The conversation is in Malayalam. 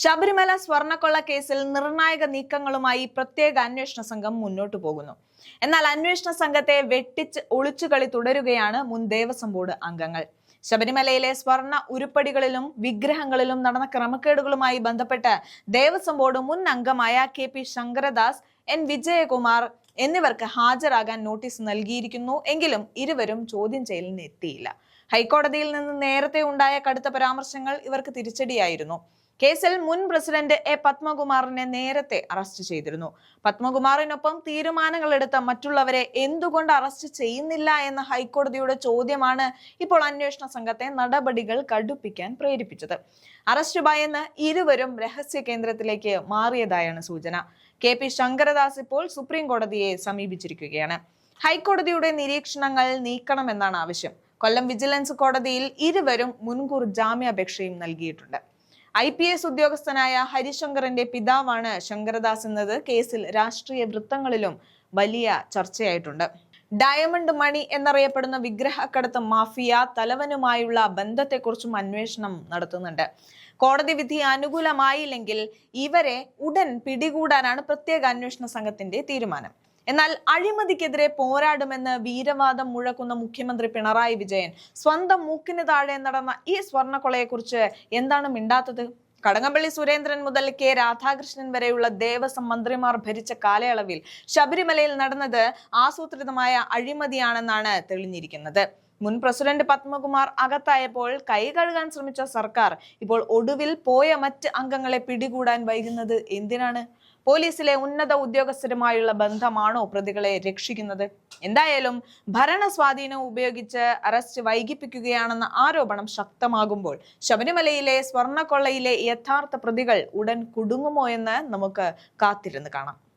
ശബരിമല സ്വർണക്കൊള്ള കേസിൽ നിർണായക നീക്കങ്ങളുമായി പ്രത്യേക അന്വേഷണ സംഘം മുന്നോട്ടു പോകുന്നു. എന്നാൽ അന്വേഷണ സംഘത്തെ വെട്ടിച്ച് ഒളിച്ചുകളി തുടരുകയാണ് മുൻ ദേവസ്വം ബോർഡ് അംഗങ്ങൾ. ശബരിമലയിലെ സ്വർണ ഉരുപ്പടികളിലും വിഗ്രഹങ്ങളിലും നടന്ന ക്രമക്കേടുകളുമായി ബന്ധപ്പെട്ട് ദേവസ്വം ബോർഡ് മുൻ അംഗമായ K P Sankaradas N Vijayakumar എന്നിവർക്ക് ഹാജരാകാൻ നോട്ടീസ് നൽകിയിരിക്കുന്നു. എങ്കിലും ഇരുവരും ചോദ്യം ചെയ്യലിന് എത്തിയില്ല ഹൈക്കോടതിയിൽ നിന്ന് നേരത്തെ ഉണ്ടായ കടുത്ത പരാമർശങ്ങൾ ഇവർക്ക് തിരിച്ചടിയായിരുന്നു. കേസിൽ മുൻ പ്രസിഡന്റ് എ പത്മകുമാറിനെ നേരത്തെ അറസ്റ്റ് ചെയ്തിരുന്നു. പത്മകുമാറിനൊപ്പം തീരുമാനങ്ങളെടുത്ത മറ്റുള്ളവരെ എന്തുകൊണ്ട് അറസ്റ്റ് ചെയ്യുന്നില്ല എന്ന ഹൈക്കോടതിയുടെ ചോദ്യമാണ് ഇപ്പോൾ അന്വേഷണ സംഘത്തെ നടപടികൾ കടുപ്പിക്കാൻ പ്രേരിപ്പിച്ചത്. അറസ്റ്റ് ഭയന്ന് ഇരുവരും രഹസ്യ കേന്ദ്രത്തിലേക്ക് മാറിയതായാണ് സൂചന. കെ പി ശങ്കരദാസ് ഇപ്പോൾ സുപ്രീം കോടതിയെ സമീപിച്ചിരിക്കുകയാണ്. ഹൈക്കോടതിയുടെ നിരീക്ഷണങ്ങൾ നീക്കണമെന്നാണ് ആവശ്യം. കൊല്ലം വിജിലൻസ് കോടതിയിൽ ഇരുവരും മുൻകൂർ ജാമ്യാപേക്ഷയും നൽകിയിട്ടുണ്ട്. ഐ പി എസ് ഉദ്യോഗസ്ഥനായ ഹരിശങ്കറിന്റെ പിതാവാണ് ശങ്കരദാസ് എന്നത് കേസിൽ രാഷ്ട്രീയ വൃത്തങ്ങളിലും വലിയ ചർച്ചയായിട്ടുണ്ട്. ഡയമണ്ട് മണി എന്നറിയപ്പെടുന്ന വിഗ്രഹക്കടത്ത് മാഫിയ തലവനുമായുള്ള ബന്ധത്തെക്കുറിച്ചും അന്വേഷണം നടത്തുന്നുണ്ട്. കോടതി വിധി അനുകൂലമായില്ലെങ്കിൽ ഇവരെ ഉടൻ പിടികൂടാനാണ് പ്രത്യേക അന്വേഷണ സംഘത്തിന്റെ തീരുമാനം. എന്നാൽ അഴിമതിക്കെതിരെ പോരാടുമെന്ന് വീരവാദം മുഴക്കുന്ന മുഖ്യമന്ത്രി പിണറായി വിജയൻ സ്വന്തം മൂക്കിന് താഴെ നടന്ന ഈ സ്വർണക്കൊളയെക്കുറിച്ച് എന്താണ് മിണ്ടാത്തത്? കടകംപള്ളി സുരേന്ദ്രൻ മുതൽ കെ രാധാകൃഷ്ണൻ വരെയുള്ള ദേവസ്വം മന്ത്രിമാർ ഭരിച്ച കാലയളവിൽ ശബരിമലയിൽ നടന്നത് ആസൂത്രിതമായ അഴിമതിയാണെന്നാണ് തെളിഞ്ഞിരിക്കുന്നത്. മുൻ പ്രസിഡന്റ് പത്മകുമാർ അകത്തായപ്പോൾ കൈ കഴുകാൻ ശ്രമിച്ച സർക്കാർ ഇപ്പോൾ ഒടുവിൽ പോയ മറ്റ് അംഗങ്ങളെ പിടികൂടാൻ വൈകുന്നത് എന്തിനാണ്? പോലീസിലെ ഉന്നത ഉദ്യോഗസ്ഥരുമായുള്ള ബന്ധമാണോ പ്രതികളെ രക്ഷിക്കുന്നത്? എന്തായാലും ഭരണ സ്വാധീനം ഉപയോഗിച്ച് അറസ്റ്റ് വൈകിപ്പിക്കുകയാണെന്ന ആരോപണം ശക്തമാകുമ്പോൾ ശബരിമലയിലെ സ്വർണക്കൊള്ളയിലെ യഥാർത്ഥ പ്രതികൾ ഉടൻ കുടുങ്ങുമോ എന്ന് നമുക്ക് കാത്തിരുന്ന് കാണാം.